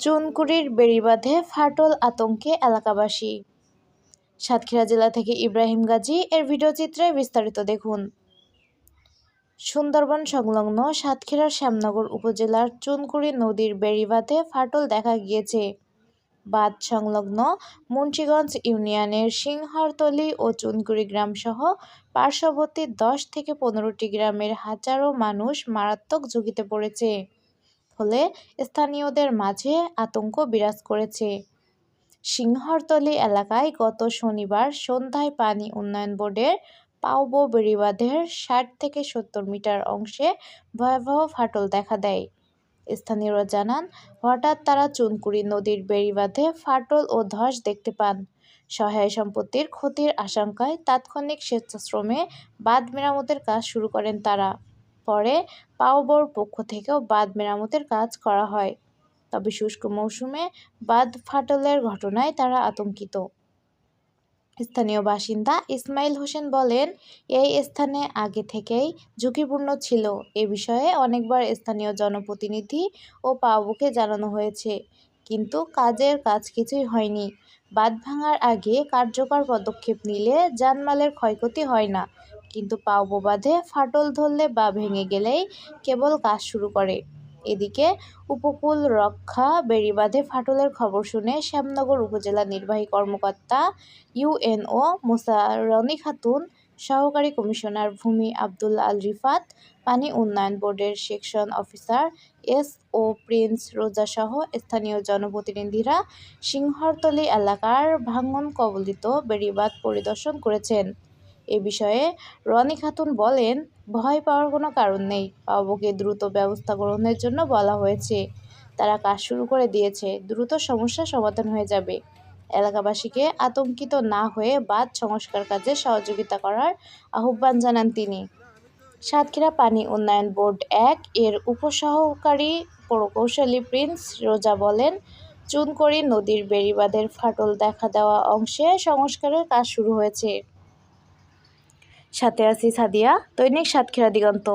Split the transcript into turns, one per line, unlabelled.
চুনকুড়ির বেড়িবাঁধে ফাটল আতঙ্কে এলাকাবাসী। সাতক্ষীরা জেলা থেকে ইব্রাহিম গাজী এর ভিডিওচিত্রে বিস্তারিত দেখুন। সুন্দরবন সংলগ্ন সাতক্ষীরার শ্যামনগর উপজেলার চুনকুড়ি নদীর বেড়িবাঁধে ফাটল দেখা গিয়েছে। বাঁধ সংলগ্ন মুন্সীগঞ্জ ইউনিয়নের সিংহরতলি ও চুনকুড়ি গ্রামসহ পার্শ্ববর্তী দশ থেকে পনেরোটি গ্রামের হাজারো মানুষ মারাত্মক ঝুঁকিতে পড়েছে। ফলে স্থানীয়দের মাঝে আতঙ্ক বিরাজ করেছে। সিংহরতলি এলাকায় গত শনিবার সন্ধ্যায় পানি উন্নয়ন বোর্ডের পাউবো বেড়িবাঁধের ষাট থেকে সত্তর মিটার অংশে ভয়াবহ ফাটল দেখা দেয়। স্থানীয়রা জানান, হঠাৎ তারা চুনকুড়ি নদীর বেড়িবাঁধে ফাটল ও ধস দেখতে পান। সহায় সম্পত্তির ক্ষতির আশঙ্কায় তাৎক্ষণিক স্বেচ্ছাশ্রমে বাঁধ মেরামতের কাজ শুরু করেন তারা। পরে পাওবোর পক্ষ থেকেও বাঁধ মেরামতের কাজ করা হয়। তবে শুষ্ক মৌসুমে বাঁধ ফাটলের ঘটনায় তারা আতঙ্কিত। স্থানীয় বাসিন্দা ইসমাইল হোসেন বলেন, এই স্থানে আগে থেকেই ঝুঁকিপূর্ণ ছিল। এ বিষয়ে অনেকবার স্থানীয় জনপ্রতিনিধি ও পাওবোকে জানানো হয়েছে। কিন্তু কাজের কাজ কিছুই হয়নি। বাঁধ ভাঙার আগে কার্যকর পদক্ষেপ নিলে জানমালের ক্ষয়ক্ষতি হয় না। কিন্তু পাওবো বাঁধে ফাটল ধরলে বা ভেঙে গেলেই কেবল কাজ শুরু করে। এদিকে উপকূল রক্ষা বেড়িবাঁধে ফাটলের খবর শুনে শ্যামনগর উপজেলা নির্বাহী কর্মকর্তা ইউএনও মোসা রনি খাতুন, সহকারী কমিশনার ভূমি আব্দুল আল রিফাত, পানি উন্নয়ন বোর্ডের section officer S O Prince রোজাসহ স্থানীয় জনপ্রতিনিধিরা সিংহরতলি এলাকার ভাঙন কবলিত বেড়িবাঁধ পরিদর্শন করেছেন। এ বিষয়ে রনি খাতুন বলেন, ভয় পাওয়ার কোনো কারণ নেই। পাবকে দ্রুত ব্যবস্থা গ্রহণের জন্য বলা হয়েছে। তারা কাজ শুরু করে দিয়েছে। দ্রুত সমস্যা সমাধান হয়ে যাবে। এলাকাবাসীকে আতঙ্কিত না হয়ে বাঁধ সংস্কার কাজে সহযোগিতা করার আহ্বান জানান তিনি। সাতক্ষীরা পানি উন্নয়ন বোর্ড এক এর উপসহকারী প্রকৌশলী প্রিন্স রোজা বলেন, চুনকড়ি নদীর বেড়িবাঁধের ফাটল দেখা দেওয়া অংশে সংস্কারের কাজ শুরু হয়েছে। সাথে আছি সাদিয়া দৈনিক সাতক্ষীরা দিগন্ত।